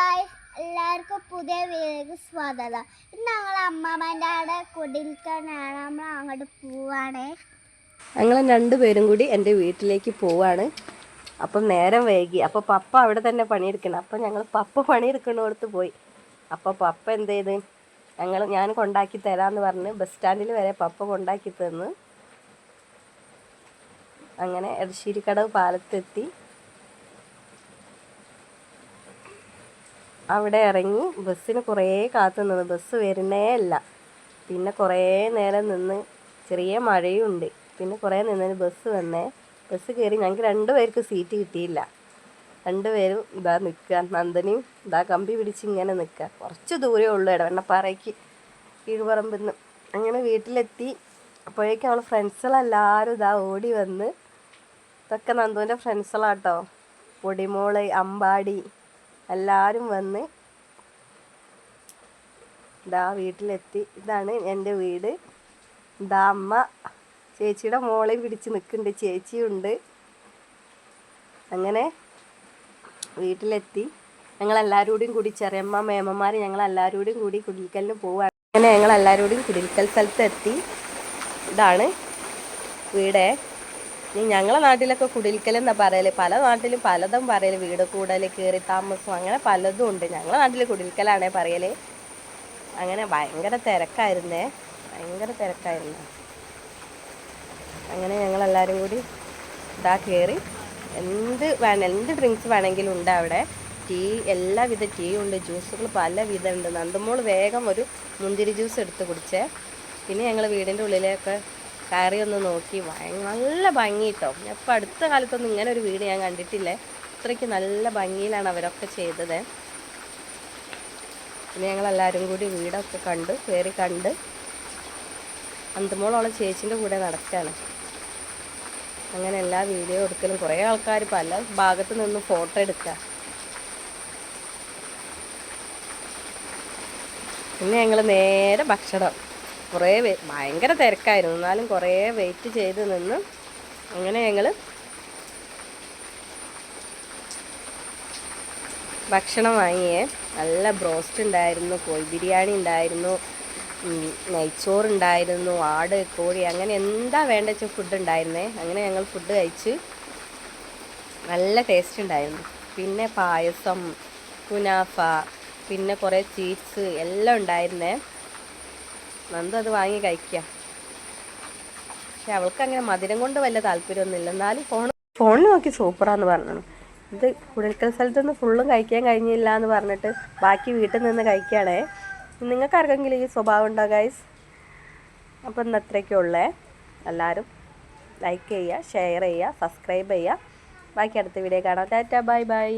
Guys എല്ലാവർക്കും പുതിയ വീഡിയോക്ക് സ്വാഗതം. ഇന്ന് ഞങ്ങൾ അമ്മാമ്മന്റെ അവിടെ കുടിയിരിക്കാനാണ് നമ്മൾ അങ്ങോട്ട് പോവാണേ. ഞങ്ങൾ രണ്ടുപേരും കൂടി എന്റെ വീട്ടിലേക്ക് പോവാണ്. അപ്പം നേരം വൈകി. അപ്പോൾ പപ്പ അവിടെ തന്നെ പണിയെടുക്കണം. അപ്പം ഞങ്ങൾ പപ്പ പണിയെടുക്കണോടത്ത് പോയി. അപ്പോൾ പപ്പ എന്ത് ചെയ്ത്? ഞങ്ങൾ ഞാൻ കൊണ്ടാക്കി തരാമെന്ന് പറഞ്ഞ് ബസ് സ്റ്റാൻഡിൽ വരെ പപ്പ കൊണ്ടാക്കി തന്ന്. അങ്ങനെ എടശ്ശേരിക്കടവ് പാലത്തെത്തി. അവിടെ ഇറങ്ങി ബസ്സിന് കുറേ കാത്തു നിന്ന്. ബസ് വരുന്നേ അല്ല. പിന്നെ കുറേ നേരം നിന്ന് ചെറിയ മഴയുണ്ട്. പിന്നെ കുറേ നിന്നതിന് ബസ് വന്നേ. ബസ് കയറി ഞങ്ങൾക്ക് രണ്ടുപേർക്ക് സീറ്റ് കിട്ടിയില്ല. രണ്ടുപേരും ഇതാ നിൽക്കുക. നന്ദനിയും ഇതാ കമ്പി പിടിച്ച് ഇങ്ങനെ നിൽക്കുക. കുറച്ച് ദൂരേ ഉള്ളൂ ഇടവണ്ണപ്പാറയ്ക്ക് കീഴ്പറമ്പിൽ നിന്ന് അങ്ങനെ വീട്ടിലെത്തി. അപ്പോഴേക്കും അവൾ ഫ്രണ്ട്സുകളെല്ലാവരും ഇതാ ഓടി വന്ന്. ഇതൊക്കെ നന്ദുവിന്റെ ഫ്രണ്ട്സുകളാട്ടോ പൊടിമോൾ അമ്പാടി എല്ലാവരും വന്ന് ഇതാ വീട്ടിലെത്തി. ഇതാണ് എന്റെ വീട്. ഇതാ അമ്മ ചേച്ചിയുടെ മോളെ പിടിച്ച് നിൽക്കുന്നുണ്ട്. ചേച്ചിയുണ്ട്. അങ്ങനെ വീട്ടിലെത്തി. ഞങ്ങൾ എല്ലാവരും കൂടിയും കൂടി ചെറിയമ്മ മേമ്മമാർ ഞങ്ങൾ എല്ലാവരും കൂടിയും കൂടി കുടിൽക്കലിന് പോവുകയാണ് അങ്ങനെ ഞങ്ങൾ എല്ലാവരും കൂടിയും കുടിൽക്കൽ സ്ഥലത്ത് എത്തി ഇതാണ് വീടേ. ഇനി ഞങ്ങളെ നാട്ടിലൊക്കെ കുടിൽക്കൽ എന്നാ പറയൽ പല നാട്ടിലും പലതും പറയൽ വീട് കൂടൽ കയറി താമസം അങ്ങനെ പലതും ഉണ്ട്. ഞങ്ങളെ നാട്ടിൽ കുടിൽക്കലാണേ പറയൽ. അങ്ങനെ ഭയങ്കര തിരക്കായിരുന്നേ ഭയങ്കര തിരക്കായിരുന്നു. അങ്ങനെ ഞങ്ങൾ എല്ലാരും കൂടി ഇതാ കയറി എന്ത് വേണം എന്ത് ഡ്രിങ്ക്സ് വേണമെങ്കിലും ഉണ്ട് അവിടെ. ടീ എല്ലാവിധ ടീ ഉണ്ട് ജ്യൂസുകൾ പല വിധം ഉണ്ട്. നന്ദമോൾ വേഗം ഒരു മുന്തിരി ജ്യൂസ് എടുത്ത് കുടിച്ചേ. പിന്നെ ഞങ്ങൾ വീടിന്റെ ഉള്ളിലേക്ക് കയറി ഒന്ന് നോക്കി നല്ല ഭംഗി കേട്ടോ ഇപ്പം അടുത്ത കാലത്തൊന്നും ഇങ്ങനെ ഒരു വീട് ഞാൻ കണ്ടിട്ടില്ലേ. അത്രയ്ക്ക് നല്ല ഭംഗിയിലാണ് അവരൊക്കെ ചെയ്തത്. പിന്നെ ഞങ്ങൾ എല്ലാവരും കൂടി വീടൊക്കെ കണ്ടു കയറി കണ്ട്. അന്തുമോളുള്ള ചേച്ചിന്റെ കൂടെ നടക്കുകയാണ് അങ്ങനെ എല്ലാ വീഡിയോ എടുക്കലും. കുറേ ആൾക്കാർ പല ഭാഗത്ത് നിന്ന് ഫോട്ടോ എടുക്കുക പിന്നെ ഞങ്ങൾ നേരെ ഭക്ഷണം. കുറേ ഭയങ്കര തിരക്കായിരുന്നു. എന്നാലും കുറേ വെയിറ്റ് ചെയ്ത് നിന്ന് അങ്ങനെ ഞങ്ങൾ ഭക്ഷണം വാങ്ങിയേ. നല്ല ബ്രോസ്റ്റ് ഉണ്ടായിരുന്നു കോഴി ബിരിയാണി ഉണ്ടായിരുന്നു നെയ്ച്ചോറുണ്ടായിരുന്നു ആട് കോഴി അങ്ങനെ എന്താ വേണ്ട വെച്ചാൽ ഫുഡ് ഉണ്ടായിരുന്നേ. അങ്ങനെ ഞങ്ങൾ ഫുഡ് കഴിച്ച് നല്ല ടേസ്റ്റ് ഉണ്ടായിരുന്നു. പിന്നെ പായസം കുനാഫ പിന്നെ കുറേ സ്വീറ്റ്സ് എല്ലാം ഉണ്ടായിരുന്നേ. നന്ദു അത് വാങ്ങി കഴിക്കാം. പക്ഷെ അവൾക്ക് അങ്ങനെ മധുരം കൊണ്ട് വല്ല താല്പര്യമൊന്നുമില്ല. എന്നാലും ഫോൺ ഫോണിൽ നോക്കി സൂപ്പറാന്ന് പറഞ്ഞു ഇത് കുടിൽക്കൽ സ്ഥലത്തൊന്നും നിന്ന് ഫുള്ളും കഴിക്കാൻ കഴിഞ്ഞില്ല എന്ന് പറഞ്ഞിട്ട് ബാക്കി വീട്ടിൽ നിന്ന് കഴിക്കുകയാണേ നിങ്ങൾക്ക് ആർക്കെങ്കിലും ഈ സ്വഭാവം ഉണ്ടോ ഗൈസ് അപ്പം ഇന്ന് അത്രയൊക്കെ ഉള്ളേ. എല്ലാവരും ലൈക്ക് ചെയ്യുക ഷെയർ ചെയ്യുക സബ്സ്ക്രൈബ് ചെയ്യുക. ബാക്കി അടുത്ത വീഡിയോ കാണാം. Tata bye bye